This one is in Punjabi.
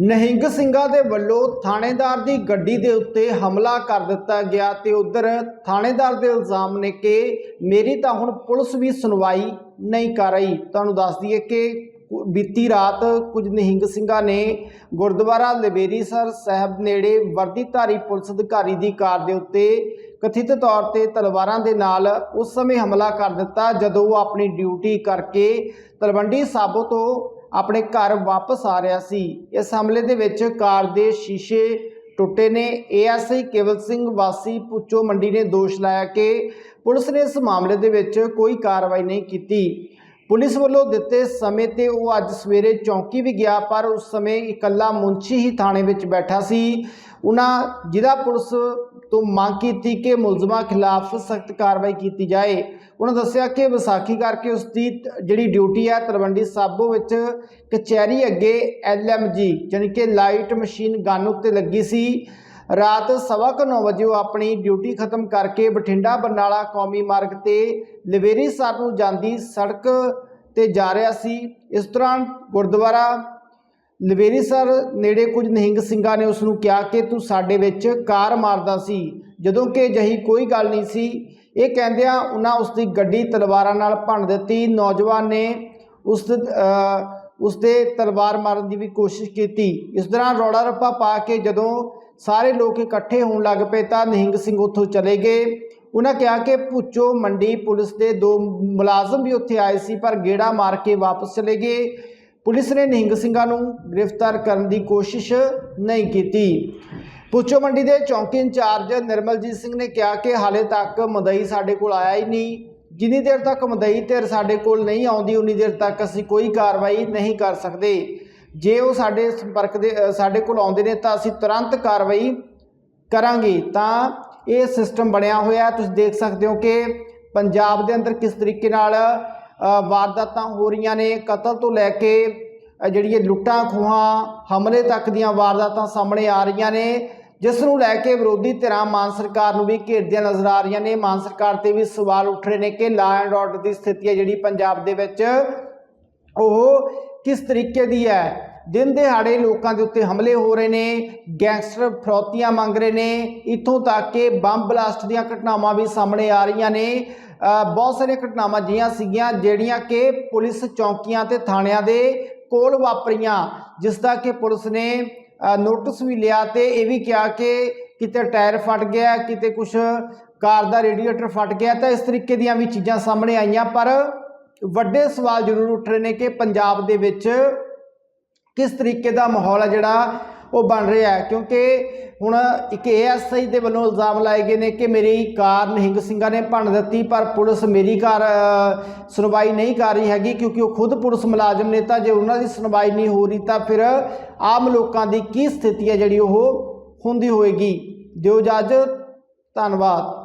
ਨਹਿੰਗ ਸਿੰਘਾਂ ਦੇ ਵੱਲੋਂ ਥਾਣੇਦਾਰ ਦੀ ਗੱਡੀ ਦੇ ਉੱਤੇ ਹਮਲਾ ਕਰ ਦਿੱਤਾ ਗਿਆ ਤੇ ਉਧਰ ਥਾਣੇਦਾਰ ਦੇ ਇਲਜ਼ਾਮ ਨੇ ਕਿ ਮੇਰੀ ਤਾਂ ਹੁਣ ਪੁਲਿਸ ਵੀ ਸੁਣਵਾਈ ਨਹੀਂ ਕਰ ਰਹੀ। ਤੁਹਾਨੂੰ ਦੱਸ ਦਈਏ ਕਿ ਬੀਤੀ ਰਾਤ ਕੁਝ ਨਿਹੰਗ ਸਿੰਘਾਂ ਨੇ ਗੁਰਦੁਆਰਾ ਲਵੇਰੀਸਰ ਸਾਹਿਬ ਨੇੜੇ ਵਰਦੀਧਾਰੀ ਪੁਲਿਸ ਅਧਿਕਾਰੀ ਦੀ ਕਾਰ ਦੇ ਉੱਤੇ ਕਥਿਤ ਤੌਰ ਤੇ ਤਲਵਾਰਾਂ ਦੇ ਨਾਲ ਉਸ ਸਮੇਂ ਹਮਲਾ ਕਰ ਦਿੱਤਾ, ਜਦੋਂ ਉਹ ਆਪਣੀ ਡਿਊਟੀ ਕਰਕੇ ਤਲਵੰਡੀ ਸਾਬੋ ਤੋਂ ਆਪਣੇ ਘਰ ਵਾਪਸ ਆ ਰਿਹਾ ਸੀ। ਇਸ ਹਮਲੇ ਦੇ ਵਿੱਚ ਕਾਰ ਦੇ ਸ਼ੀਸ਼ੇ ਟੁੱਟੇ ਨੇ। ਏਐਸਆਈ ਕੇਵਲ ਸਿੰਘ ਵਾਸੀ ਪੁੱਚੋ ਮੰਡੀ ਨੇ ਦੋਸ਼ ਲਾਇਆ ਕਿ ਪੁਲਿਸ ਨੇ ਇਸ ਮਾਮਲੇ ਦੇ ਵਿੱਚ ਕੋਈ ਕਾਰਵਾਈ ਨਹੀਂ ਕੀਤੀ। ਪੁਲਿਸ ਵੱਲੋਂ ਦਿੱਤੇ ਸਮੇਂ ਤੇ ਉਹ ਅੱਜ ਸਵੇਰੇ ਚੌਂਕੀ ਵੀ ਗਿਆ, ਪਰ ਉਸ ਸਮੇਂ ਇਕੱਲਾ ਮੁੰਸ਼ੀ ਹੀ ਥਾਣੇ ਵਿੱਚ ਬੈਠਾ ਸੀ। ਉਹਨਾਂ ਜ਼ਿਲ੍ਹਾ ਪੁਲਿਸ ਤੋਂ ਮੰਗ ਕੀਤੀ ਕਿ ਮੁਲਜ਼ਮਾਂ ਖਿਲਾਫ ਸਖਤ ਕਾਰਵਾਈ ਕੀਤੀ ਜਾਏ। ਉਹਨਾਂ ਦੱਸਿਆ ਕਿ ਵਿਸਾਖੀ ਕਰਕੇ ਉਸ ਦੀ ਜਿਹੜੀ ਡਿਊਟੀ ਹੈ ਤਲਵੰਡੀ ਸਾਬੋ ਵਿੱਚ ਕਚਹਿਰੀ ਅੱਗੇ ਐਲਐਮਜੀ ਯਾਨੀ ਕਿ ਲਾਈਟ ਮਸ਼ੀਨ ਗਨ ਉੱਤੇ ਲੱਗੀ ਸੀ। ਰਾਤ ਸਵਾ ਕੁ ਨੌ ਵਜੇ ਉਹ ਆਪਣੀ ਡਿਊਟੀ ਖਤਮ ਕਰਕੇ ਬਠਿੰਡਾ ਬਰਨਾਲਾ ਕੌਮੀ ਮਾਰਗ ਤੇ ਲਵੇਰੀ ਸਰ ਨੂੰ ਜਾਂਦੀ ਸੜਕ ਤੇ ਜਾ ਰਿਹਾ ਸੀ। ਇਸ ਦੌਰਾਨ ਗੁਰਦੁਆਰਾ ਲਵੇਰੀ ਸਰ ਨੇੜੇ ਕੁਝ ਨਿਹੰਗ ਸਿੰਘਾਂ ਨੇ ਉਸ ਨੂੰ ਕਿਹਾ ਕਿ ਤੂੰ ਸਾਡੇ ਵਿੱਚ ਕਾਰ ਮਾਰਦਾ ਸੀ, ਜਦੋਂ ਕਿ ਜਹੀ ਕੋਈ ਗੱਲ ਨਹੀਂ ਸੀ। ਇਹ ਕਹਿੰਦਿਆਂ ਉਹਨਾਂ ਉਸ ਦੀ ਗੱਡੀ ਤਲਵਾਰਾਂ ਨਾਲ ਭੰਨ ਦਿੱਤੀ। ਨੌਜਵਾਨ ਨੇ ਉਸ ਉਸ ਦੇ ਤਲਵਾਰ ਮਾਰਨ ਦੀ ਵੀ ਕੋਸ਼ਿਸ਼ ਕੀਤੀ। ਇਸ ਦੌਰਾਨ ਰੌਲਾ ਰੱਪਾ ਪਾ ਕੇ ਜਦੋਂ ਸਾਰੇ ਲੋਕ ਇਕੱਠੇ ਹੋਣ ਲੱਗ ਪਏ ਤਾਂ ਨਿਹੰਗ ਸਿੰਘ ਉੱਥੋਂ ਚਲੇ ਗਏ। ਉਹਨਾਂ ਕਿਹਾ ਕਿ ਪੁੱਚੋ ਮੰਡੀ ਪੁਲਿਸ ਦੇ ਦੋ ਮੁਲਾਜ਼ਮ ਵੀ ਉੱਥੇ ਆਏ ਸੀ, ਪਰ ਗੇੜਾ ਮਾਰ ਕੇ ਵਾਪਸ ਚਲੇ ਗਏ। ਪੁਲਿਸ ਨੇ ਨਿਹੰਗ ਸਿੰਘਾਂ ਨੂੰ ਗ੍ਰਿਫਤਾਰ ਕਰਨ ਦੀ ਕੋਸ਼ਿਸ਼ ਨਹੀਂ ਕੀਤੀ। ਪੁੱਚੋ ਮੰਡੀ ਦੇ ਚੌਂਕੀ ਇੰਚਾਰਜ ਨਿਰਮਲਜੀਤ ਸਿੰਘ ਨੇ ਕਿਹਾ ਕਿ ਹਾਲੇ ਤੱਕ ਮਦਈ ਸਾਡੇ ਕੋਲ ਆਇਆ ਹੀ ਨਹੀਂ। ਜਿੰਨੀ ਦੇਰ ਤੱਕ ਮਦਈ ਧਿਰ ਸਾਡੇ ਕੋਲ ਨਹੀਂ ਆਉਂਦੀ, ਉਨੀ ਦੇਰ ਤੱਕ ਅਸੀਂ ਕੋਈ ਕਾਰਵਾਈ ਨਹੀਂ ਕਰ ਸਕਦੇ। ਜੇ ਉਹ ਸਾਡੇ ਸੰਪਰਕ ਦੇ ਸਾਡੇ ਕੋਲ ਆਉਂਦੇ ਨੇ, ਤਾਂ ਅਸੀਂ ਤੁਰੰਤ ਕਾਰਵਾਈ ਕਰਾਂਗੇ। ਤਾਂ ਇਹ ਸਿਸਟਮ ਬਣਿਆ ਹੋਇਆ ਤੁਸੀਂ ਦੇਖ ਸਕਦੇ ਹੋ ਕਿ ਪੰਜਾਬ ਦੇ ਅੰਦਰ ਕਿਸ ਤਰੀਕੇ ਨਾਲ ਵਾਰਦਾਤਾਂ ਹੋ ਰਹੀਆਂ ਨੇ। ਕਤਲ ਤੋਂ ਲੈ ਕੇ ਜਿਹੜੀਆਂ ਲੁੱਟਾਂ ਖੋਹਾਂ ਹਮਲੇ ਤੱਕ ਦੀਆਂ ਵਾਰਦਾਤਾਂ ਸਾਹਮਣੇ ਆ ਰਹੀਆਂ ਨੇ। ਜਿਸ ਨੂੰ ਲੈ ਕੇ ਵਿਰੋਧੀ ਧਿਰਾਂ ਮਾਨ ਸਰਕਾਰ ਨੂੰ ਵੀ ਘੇਰਦੀਆਂ ਨਜ਼ਰ ਆ ਰਹੀਆਂ ਨੇ। ਮਾਨ ਸਰਕਾਰ ਤੇ ਵੀ ਸਵਾਲ ਉੱਠ ਰਹੇ ਨੇ ਕਿ ਲਾ ਐਂਡ ਆਰਡਰ ਦੀ ਸਥਿਤੀ ਹੈ ਜਿਹੜੀ ਪੰਜਾਬ ਦੇ ਵਿੱਚ, ਉਹ ਕਿਸ ਤਰੀਕੇ ਦੀ ਹੈ? ਦਿਨ ਦਿਹਾੜੇ ਲੋਕਾਂ ਦੇ ਉੱਤੇ ਹਮਲੇ ਹੋ ਰਹੇ ਨੇ, ਗੈਂਗਸਟਰ ਫਰੌਤੀਆਂ ਮੰਗ ਰਹੇ ਨੇ। ਇੱਥੋਂ ਤੱਕ ਕਿ ਬੰਬ ਬਲਾਸਟ ਦੀਆਂ ਘਟਨਾਵਾਂ ਵੀ ਸਾਹਮਣੇ ਆ ਰਹੀਆਂ ਨੇ। ਬਹੁਤ ਸਾਰੀਆਂ ਘਟਨਾਵਾਂ ਜਿਹੀਆਂ ਸੀਗੀਆਂ, ਜਿਹੜੀਆਂ ਕਿ ਪੁਲਿਸ ਚੌਕੀਆਂ ਤੇ ਥਾਣਿਆਂ ਦੇ ਕੋਲ ਵਾਪਰੀਆਂ, ਜਿਸ ਦਾ ਕਿ ਪੁਲਿਸ ਨੇ ਨੋਟਿਸ ਵੀ ਲਿਆ ਤੇ ਇਹ ਵੀ ਕਿਹਾ ਕਿ ਕਿਤੇ ਟਾਇਰ ਫਟ ਗਿਆ, ਕਿਤੇ ਕੁਝ ਕਾਰ ਦਾ ਰੇਡੀਏਟਰ ਫਟ ਗਿਆ ਤਾਂ ਇਸ ਤਰੀਕੇ ਦੀਆਂ ਵੀ ਚੀਜ਼ਾਂ ਸਾਹਮਣੇ ਆਈਆਂ। ਪਰ ਵੱਡੇ ਸਵਾਲ ਜ਼ਰੂਰ ਉੱਠ ਰਹੇ ਨੇ ਕਿ ਪੰਜਾਬ ਦੇ ਵਿੱਚ ਕਿਸ ਤਰੀਕੇ ਦਾ ਮਾਹੌਲ ਹੈ ਜਿਹੜਾ ਉਹ ਬਣ ਰਿਹਾ ਹੈ। ਕਿਉਂਕਿ ਹੁਣ ਇੱਕ ਏਐਸਆਈ ਦੇ ਵੱਲੋਂ ਇਲਜ਼ਾਮ ਲਾਏ ਗਏ ਨੇ ਕਿ ਮੇਰੀ ਕਾਰ ਨਿਹੰਗ ਸਿੰਘਾਂ ਨੇ ਭੰਨ ਦਿੱਤੀ, ਪਰ ਪੁਲਿਸ ਮੇਰੀ ਕਾਰ ਸੁਣਵਾਈ ਨਹੀਂ ਕਰ ਰਹੀ ਹੈਗੀ ਕਿਉਂਕਿ ਉਹ ਖੁਦ ਪੁਲਿਸ ਮੁਲਾਜ਼ਮ ਨੇ। ਤਾਂ ਜੇ ਉਹਨਾਂ ਦੀ ਸੁਣਵਾਈ ਨਹੀਂ ਹੋ ਰਹੀ ਤਾਂ ਫਿਰ ਆਮ ਲੋਕਾਂ ਦੀ ਕੀ ਸਥਿਤੀ ਹੈ ਜਿਹੜੀ ਉਹ ਹੁੰਦੀ ਹੋਏਗੀ। ਦਿਓ ਇਜਾਜ਼ਤ, ਧੰਨਵਾਦ।